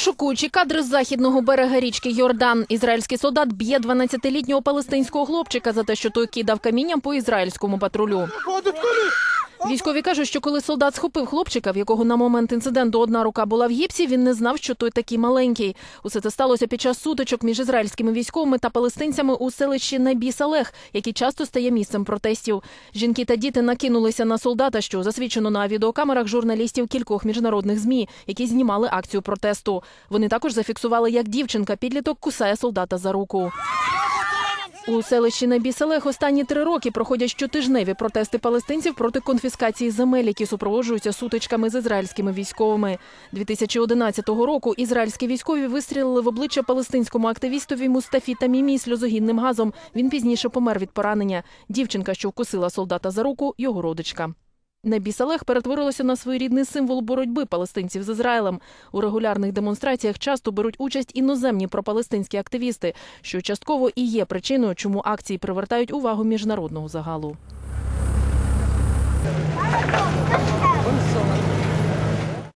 Шокуючі кадри з західного берега річки Йордан. Ізраїльський солдат б'є 12-літнього палестинського хлопчика за те, що той кидав камінням по ізраїльському патрулю. Військові кажуть, що коли солдат схопив хлопчика, в якого на момент інциденту одна рука була в гіпсі, він не знав, що той такий маленький. Усе це сталося під час сутичок між ізраїльськими військовими та палестинцями у селищі Небі Салех, який часто стає місцем протестів. Жінки та діти накинулися на солдата, що засвідчено на відеокамерах журналістів кількох міжнародних змі, які знімали акцію протесту. Вони також зафіксували, як дівчинка підліток кусає солдата за руку. У селищі Небіселех останні три роки проходять щотижневі протести палестинців проти конфіскації земель, які супроводжуються сутичками з ізраїльськими військовими. 2011 року ізраїльські військові вистрілили в обличчя палестинському активістові Мустафі Тамімі сльозогінним газом. Він пізніше помер від поранення. Дівчинка, що вкусила солдата за руку, його родичка. Небісалех перетворилося на своєрідний символ боротьби палестинців з Ізраїлем. У регулярних демонстраціях часто беруть участь іноземні пропалестинські активісти, що частково і є причиною, чому акції привертають увагу міжнародного загалу.